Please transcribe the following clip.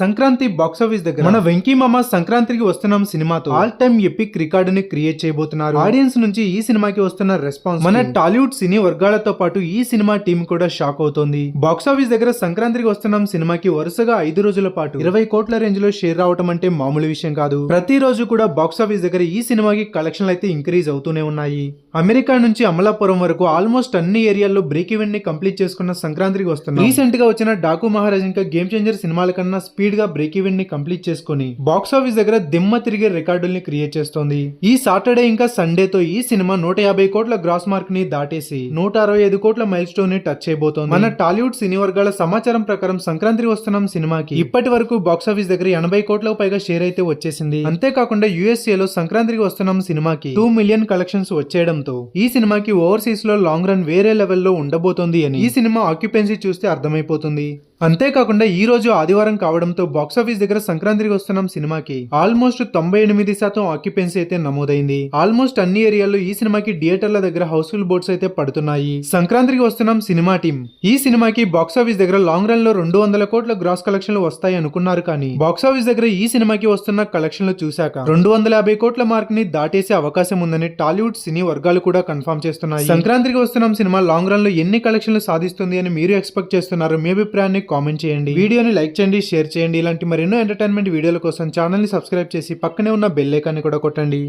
Sankranti box office దగ్గర మన వెంకీ మామ సంక్రాంతికి వస్తున్నాం సినిమాతో. ఆల్ టైమ్ ఎపిక్ రికార్డుని క్రియేట్ చేయబోతున్నారు. ఆడియన్స్ నుంచి ఈ సినిమాకి వస్తున్న రెస్పాన్స్ మన టాలీవుడ్ సినీ వర్గాలతో పాటు ఈ సినిమా టీం కూడా షాక్ అవుతోంది. బాక్సాఫీస్ దగ్గర సంక్రాంతికి వస్తున్నాం సినిమాకి వరుసగా ఐదు రోజుల పాటు. ఇరవై కోట్ల రేంజ్లో షేర్ రావటం అంటే మామూలు విషయం కాదు. ప్రతి రోజు కూడా బాక్సాఫీస్ దగ్గర ఈ సినిమాకి కలెక్షన్లు అయితే ఇంక్రీజ్ అవుతూనే ఉన్నాయి. అమెరికా నుంచి అమలాపురం వరకు ఆల్మోస్ట్ అన్ని ఏరియాల్లో బ్రేక్ ఈవెంట్ని కంప్లీట్ చేసుకున్న సంక్రాంతికి వస్తున్నాం. రీసెంట్గా వచ్చిన డాకు మహారాజ్ ఇంకా గేమ్ చేంజర్ సినిమాల కన్నా స్పీడ్ గా బ్రేక్ ఈవెంట్ని కంప్లీట్ చేసుకుని బాక్స్ ఆఫీస్ దగ్గర దిమ్మ తిరిగే రికార్డుల్ని క్రియేట్ చేస్తోంది. ఈ సాటర్డే ఇంకా సండే తో ఈ సినిమా నూట యాభై కోట్ల గ్రాస్ మార్క్ని దాటేసి నూట అరవై ఐదు కోట్ల మైల్ స్టోన్ని టచ్ చేయబోతోంది. మన టాలీవుడ్ సినీ వర్గాల సమాచారం ప్రకారం సంక్రాంతికి వస్తున్న సినిమాకి ఇప్పటి వరకు బాక్స్ ఆఫీస్ దగ్గర ఎనభై కోట్లకు పైగా షేర్ అయితే వచ్చేసింది. అంతేకాకుండా యుఎస్ఏ లో సంక్రాంతికి వస్తున్న సినిమాకి టూ మిలియన్ కలెక్షన్స్ వచ్చేయడంతో ఈ సినిమాకి ఓవర్సీస్లో లాంగ్ రన్ వేరే లెవెల్లో ఉండబోతోంది అని ఈ సినిమా ఆక్యుపెన్సీ చూస్తే అర్థమైపోతుంది. అంతేకాకుండా ఈ రోజు ఆదివారం కావడంతో బాక్సాఫీస్ దగ్గర సంక్రాంతికి వస్తున్నాం సినిమాకి. ఆల్మోస్ట్ తొంభై ఎనిమిది శాతం ఆక్యుపెన్సీ అయితే నమోదైంది. ఆల్మోస్ట్ అన్ని ఏరియాల్లో ఈ సినిమాకి థియేటర్ల దగ్గర హౌస్ఫుల్ బోర్డ్స్ అయితే పడుతున్నాయి. సంక్రాంతికి వస్తున్నాం సినిమా టీం. ఈ సినిమాకి బాక్సాఫీస్ దగ్గర లాంగ్ రన్లో రెండు వందల కోట్ల గ్రాస్ కలెక్షన్లు వస్తాయి అనుకున్నారు కానీ బాక్సాఫీస్ దగ్గర ఈ సినిమాకి వస్తున్న కలెక్షన్లు చూశాక రెండు వందల యాభై కోట్ల మార్క్ని దాటేసే అవకాశం ఉందని టాలీవుడ్ సినీ వర్గాలు కూడా కన్ఫర్మ్ చేస్తున్నాయి. సంక్రాంతికి వస్తున్నాం సినిమా లాంగ్ రన్లో ఎన్ని కలెక్షన్లు సాధిస్తుంది అని మీరు ఎక్స్పెక్ట్ చేస్తున్నారు మీ అభిప్రాయాన్ని కామెంట్ చేయండి. వీడియోని లైక్ చేయండి షేర్ చేయండి. ఇలాంటి మరెన్నో ఎంటర్టైన్మెంట్ వీడియోల కోసం ఛానల్ని సబ్స్క్రైబ్ చేసి పక్కనే ఉన్న బెల్ ఐకాన్ని కూడా కొట్టండి.